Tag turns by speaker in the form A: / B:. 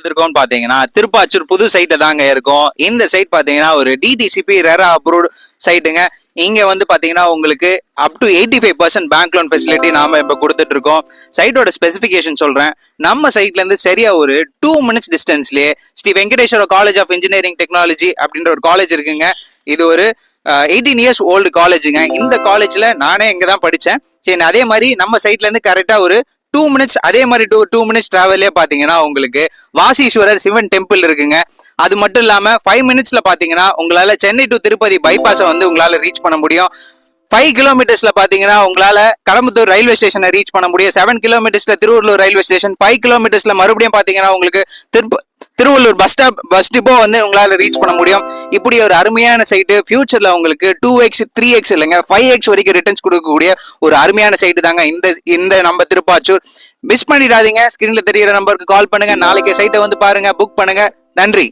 A: எடுத்திருக்கோம்னு பாத்தீங்கன்னா திருப்பாச்சூர் புது சைட்டை தாங்க இருக்கும். இந்த சைட் பாத்தீங்கன்னா ஒரு டிடிசிபி ரெரா அப்ரூவ்ட் சைட்டுங்க இங்க வந்து பாத்தீங்கன்னா உங்களுக்கு up to eighty five percent bank loan facility நாம இப்ப கொடுத்துட்டு இருக்கோம் சைட்டோட ஸ்பெசிஃபிகேஷன் சொல்றேன். நம்ம சைட்ல இருந்து சரியா ஒரு two minutes டிஸ்டன்ஸ்லயே Sri Venkateswara college of engineering technology அப்படின்ற ஒரு காலேஜ் இருக்குங்க. இது ஒரு எயிட்டீன் இயர்ஸ் ஓல்டு காலேஜுங்க இந்த காலேஜ்ல நானே இங்க தான் படிச்சேன். சரி அதே மாதிரி நம்ம சைட்ல இருந்து கரெக்டா ஒரு டூ மினிட்ஸ் அதே மாதிரி டூ டூ மினிட்ஸ் ட்ராவலே பார்த்தீங்கன்னா உங்களுக்கு வாசீஸ்வரர் சிவன் டெம்பிள் இருக்குங்க. அது மட்டும் இல்லாம ஃபைவ் மினிட்ஸ்ல பாத்தீங்கன்னா உங்களால சென்னை டு திருப்பதி பைபாஸை வந்து உங்களால ரீச் பண்ண முடியும். ஃபைவ் கிலோமீட்டர்ஸ்ல பாத்தீங்கன்னா உங்களால கடம்பத்தூர் ரயில்வே ஸ்டேஷனை ரீச் பண்ண முடியும். செவன் கிலோமீட்டர்ஸ்ல திருவள்ளூர் ரயில்வே ஸ்டேஷன் ஃபைவ் கிலோமீட்டர்ஸ்ல மறுபடியும் பாத்தீங்கன்னா உங்களுக்கு திருப்ப Thiruvallur bus stop bus depot வந்து உங்களால ரீச் பண்ண முடியும். இப்படி ஒரு அருமையான சைட்டு ஃபியூச்சர்ல உங்களுக்கு டூ எக்ஸ் த்ரீ எக்ஸ் இல்லைங்க ஃபைவ் எக்ஸ் வரைக்கும் ரிட்டர்ன்ஸ் கொடுக்கக்கூடிய ஒரு அருமையான சைட்டு தாங்க. இந்த இந்த நம்ம திருப்பாச்சூர். மிஸ் பண்ணிடாதீங்க. ஸ்கிரீன்ல தெரியிற நம்பருக்கு கால் பண்ணுங்க. நாளைக்கு சைட்டை வந்து பாருங்க புக் பண்ணுங்க. நன்றி.